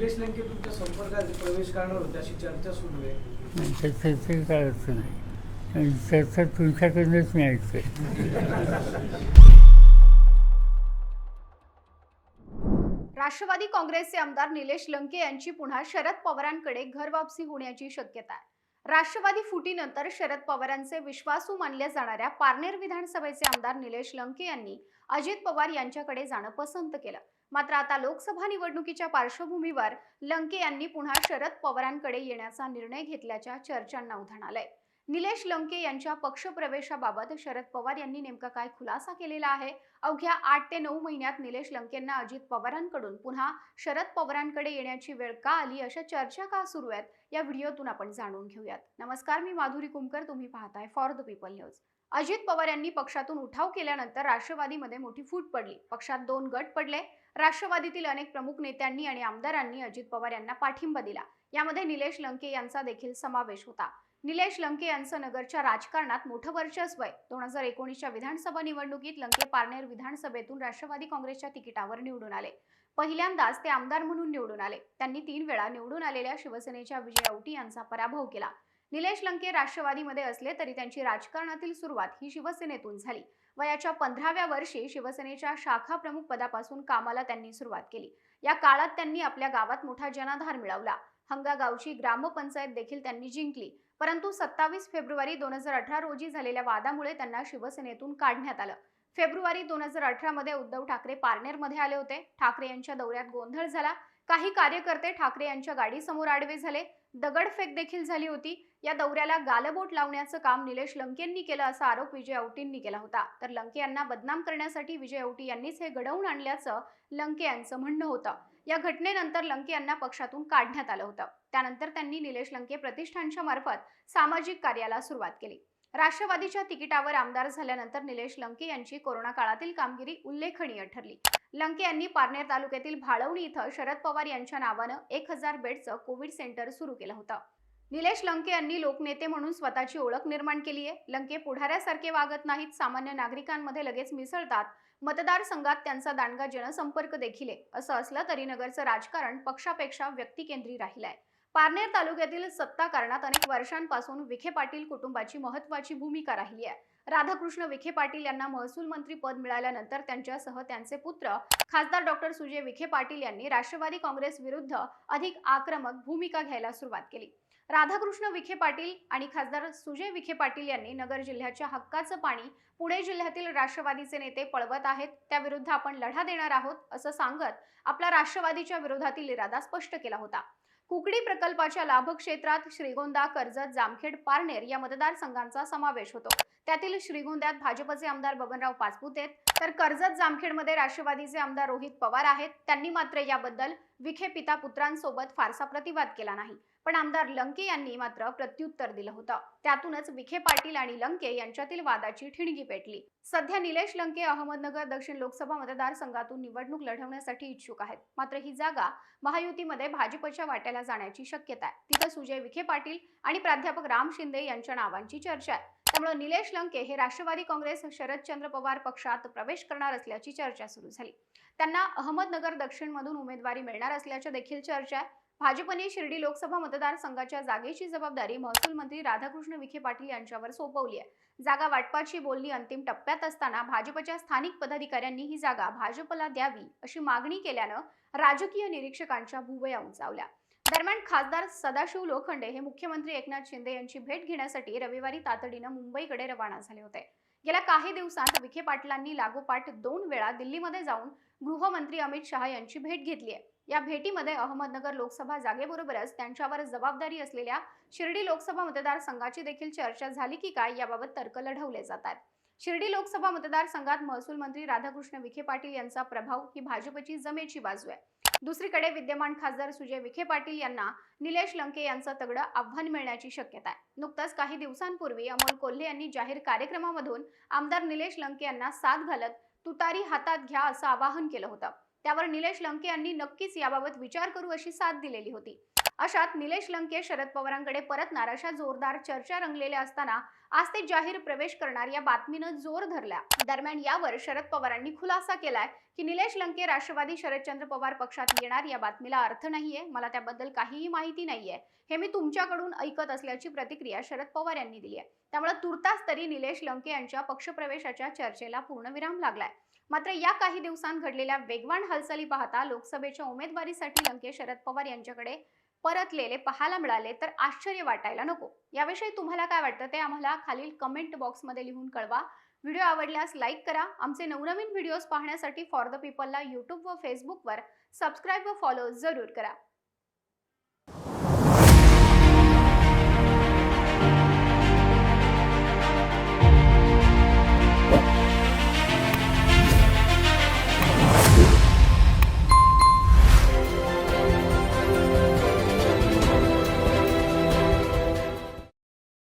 निलेश लंके तुमच्या संपर्कात प्रवेश करणार होते अशी चर्चा सुरू आहे. काय अर्थ नाही चर्चा तुमच्याकडूनच मी ऐकते राष्ट्रवादी काँग्रेसचे आमदार निलेश लंके यांची पुन्हा शरद पवारांकडे घरवापसी होण्याची शक्यता आहे. राष्ट्रवादी फुटीनंतर शरद पवारांचे विश्वासू मानल्या जाणाऱ्या पारनेर विधानसभेचे आमदार निलेश लंके यांनी अजित पवार यांच्याकडे जाणं पसंत केलं. मात्र आता लोकसभा निवडणुकीच्या पार्श्वभूमीवर लंके यांनी पुन्हा शरद पवारांकडे येण्याचा निर्णय घेतल्याच्या चर्चांना उधाण आलंय. निलेश लंके यांच्या पक्षप्रवेशाबाबत शरद पवार यांनी नेमका काय खुलासा केलेला आहे? अवघ्या आठ ते नऊ महिन्यात निलेश लंकेंना अजित पवारांकडून पुन्हा शरद पवारांकडे येण्याची वेळ का आली अशा चर्चा का सुरू आहेत? या व्हिडिओतून आपण जाणून घेऊयात. नमस्कार मी माधुरी कुमकर. तुम्ही पाहताय for the people news Ajit Pawar यांनी पक्षातून उठाव केल्यानंतर राष्ट्रवादीमध्ये मोठी फूट पडली. पक्षात दोन गट पडले. राष्ट्रवादीतील अनेक प्रमुख नेत्यांनी आणि आमदारांनी अजित पवार यांना पाठिंबा दिला. यामध्ये निलेश लंके यांचा देखील समावेश होता. निलेश लंके यांचं नगरच्या राजकारणात मोठं वर्चस्व आहे. दोन हजार एकोणीसच्या विधानसभा निवडणुकीत लंके पारनेर विधानसभेतून राष्ट्रवादी काँग्रेसच्या तिकिटावर निवडून आले. पहिल्यांदाच ते आमदार म्हणून निवडून आले. त्यांनी तीन वेळा निवडून आलेल्या शिवसेनेच्या विजय औटी यांचा पराभव केला. निलेश लंके राष्ट्रवादीमध्ये असले तरी त्यांची राजकारणातील सुरुवात ही शिवसेनेतून झाली वयाच्या पंधराव्या वर्षी शिवसेनेच्या शाखा प्रमुख पदापासून कामाला त्यांनी सुरुवात केली. या काळात त्यांनी आपल्या गावात मोठा जनाधार मिळवला. हंगा गावची ग्रामपंचायत देखील त्यांनी जिंकली. परंतु सत्तावीस फेब्रुवारी दोन हजार अठरा रोजी झालेल्या वादामुळे त्यांना शिवसेनेतून काढण्यात आलं. फेब्रुवारी दोन हजार अठरा मध्ये उद्धव ठाकरे पारनेरमध्ये आले होते. ठाकरे यांच्या दौऱ्यात गोंधळ झाला. काही कार्यकर्ते ठाकरे यांच्या गाडीसमोर आडवे झाले. दगडफेक देखील झाली होती. या दौऱ्याला गालबोट लावण्याचं काम निलेश लंकेंनी केलं असा आरोप विजय औटींनी केला होता. तर लंके यांना बदनाम करण्यासाठी विजय औटी यांनीच हे घडवून आणल्याचं लंके यांचं म्हणणं होतं. या घटनेनंतर लंके यांना पक्षातून काढण्यात आलं होतं. त्यानंतर त्यांनी निलेश लंके प्रतिष्ठानच्या मार्फत सामाजिक कार्याला सुरुवात केली. राष्ट्रवादीच्या तिकिटावर आमदार झाल्यानंतर निलेश लंके यांची कोरोना काळातील कामगिरी उल्लेखनीय ठरली. लंके यांनी पारनेर तालुक्यातील भाळवणी इथं शरद पवार यांच्या नावानं एक हजार बेडचं कोविड सेंटर सुरू केलं होतं. निलेश लंके यांनी लोकनेते म्हणून स्वतःची ओळख निर्माण केली आहे. लंके पुढाऱ्यासारखे वागत नाहीत. सामान्य नागरिकांमध्ये लगेच मिसळतात. मतदारसंघात त्यांचा दांडगा जनसंपर्क देखील आहे. असं असलं तरी नगरचं राजकारण पक्षापेक्षा व्यक्तिकेंद्री राहिलं आहे. पारनेर तालुक्यातील सत्ता कारणात अनेक वर्षांपासून विखे पाटील कुटुंबाची महत्वाची भूमिका राहिली आहे. राधाकृष्ण विखे पाटील यांना महसूल मंत्री पद मिळाल्यानंतर त्यांच्यासह त्यांचे पुत्र खासदार डॉक्टर सुजय विखे पाटील यांनी राष्ट्रवादी काँग्रेस विरुद्ध अधिक आक्रमक भूमिका घ्यायला सुरुवात केली. राधाकृष्ण विखे पाटील आणि खासदार सुजय विखे पाटील यांनी नगर जिल्ह्याच्या हक्काचं पाणी पुणे जिल्ह्यातील राष्ट्रवादीचे नेते पळवत आहेत. त्याविरुद्ध आपण लढा देणार आहोत असं सांगत आपला राष्ट्रवादीच्या विरोधातील इरादा स्पष्ट केला होता. कुकडी प्रकल्पाच्या लाभक्षेत्रात श्रीगोंदा कर्जत जामखेड पारनेर या मतदारसंघांचा समावेश होतो. त्यातील श्रीगोंद्यात भाजपचे आमदार बबनराव पाचपुतेत तर कर्जत जामखेडमध्ये राष्ट्रवादीचे आमदार रोहित पवार आहेत त्यांनी मात्र याबद्दल विखे पिता पुत्रांसोबत फारसा प्रतिवाद केला नाही. पण आमदार लंके यांनी मात्र प्रत्युत्तर दिलं होतं. त्यातूनच विखे पाटील आणि लंके यांच्यातील वादाची ठिणगी पेटली. सध्या निलेश लंके अहमदनगर दक्षिण लोकसभा मतदारसंघातून निवडणूक लढवण्यासाठी इच्छुक आहेत. मात्र ही जागा महायुतीमध्ये भाजपच्या वाट्याला जाण्याची शक्यता आहे. तिथं सुजय विखे पाटील आणि प्राध्यापक राम शिंदे यांच्या नावांची चर्चा आहे. त्यामुळे निलेश लंके हे राष्ट्रवादी काँग्रेस शरदचंद्र पवार पक्षात प्रवेश करणार असल्याची चर्चा सुरू झाली. त्यांना अहमदनगर दक्षिणमधून उमेदवारी मिळणार असल्याच्या देखील चर्चा आहे. भाजपने शिर्डी लोकसभा मतदारसंघाच्या जागेची जबाबदारी महसूल मंत्री राधाकृष्ण विखे पाटील यांच्यावर सोपवली आहे. जागा वाटपाची बोलणी अंतिम टप्प्यात असताना भाजपच्या स्थानिक पदाधिकाऱ्यांनी ही जागा भाजपला द्यावी अशी मागणी केल्यानं राजकीय निरीक्षकांच्या भुवया उंचावल्या. दरम्यान खासदार सदाशिव लोखंडे हे मुख्यमंत्री एकनाथ शिंदे यांची भेट घेण्यासाठी रविवारी तातडीनं मुंबईकडे रवाना झाले होते. गेल्या काही दिवसांत विखे पाटलांनी लागोपाठ दोन वेळा दिल्लीमध्ये जाऊन गृहमंत्री अमित शहा यांची भेट घेतली आहे. या भेटीमध्ये अहमदनगर लोकसभा जागेबरोबरच त्यांच्यावर जबाबदारी असलेल्या शिर्डी लोकसभा मतदारसंघाची देखील चर्चा झाली की काय याबाबत तर्क लढवले जातात शिर्डी लोकसभा मतदारसंघात महसूल मंत्री राधाकृष्ण विखे पाटील यांचा प्रभाव ही भाजपची जमेची बाजू आहे. दुसरीकडे विद्यमान खासदार सुजय विखे पाटील यांना निलेश लंके यांचं तगडं आव्हान मिळण्याची शक्यता आहे. नुकताच काही दिवसांपूर्वी अमोल कोल्हे यांनी जाहीर कार्यक्रमामधून आमदार निलेश लंके यांना साथ घालत तुतारी हातात घ्या असं आवाहन केलं होतं. त्यावर निलेश लंके यांनी नक्कीच याबाबत विचार करू अशी साथ दिलेली होती. अशात निलेश लंके शरद पवारांकडे परतणार अशा जोरदार चर्चा रंगलेल्या असताना आज ते जाहीर प्रवेश करणार या बातमीनं जोर धरला. दरम्यान यावर शरद पवारांनी खुलासा केलाय की निलेश लंके राष्ट्रवादी शरदचंद्र पवार पक्षात येणार या बातमीला अर्थ नाहीये. मला त्याबद्दल काहीही माहिती नाहीये. हे मी तुमच्याकडून ऐकत असल्याची प्रतिक्रिया शरद पवार यांनी दिली आहे. त्यामुळे तुर्तास तरी निलेश लंके यांच्या पक्षप्रवेशाच्या चर्चेला पूर्णविराम लागलाय. मात्र या काही दिवसांत घडलेल्या वेगवान हालचाली पाहता लोकसभेच्या उमेदवारीसाठी लंके शरद पवार यांच्याकडे परतलेले पाहायला मिळाले तर आश्चर्य वाटायला नको. याविषयी तुम्हाला काय वाटतं ते आम्हाला खालील कमेंट बॉक्समध्ये लिहून कळवा. व्हिडिओ आवडल्यास लाईक करा. आमचे नवनवीन व्हिडिओज पाहण्यासाठी फॉर द पीपलला यूट्यूब व फेसबुकवर सबस्क्राईब व फॉलो जरूर करा.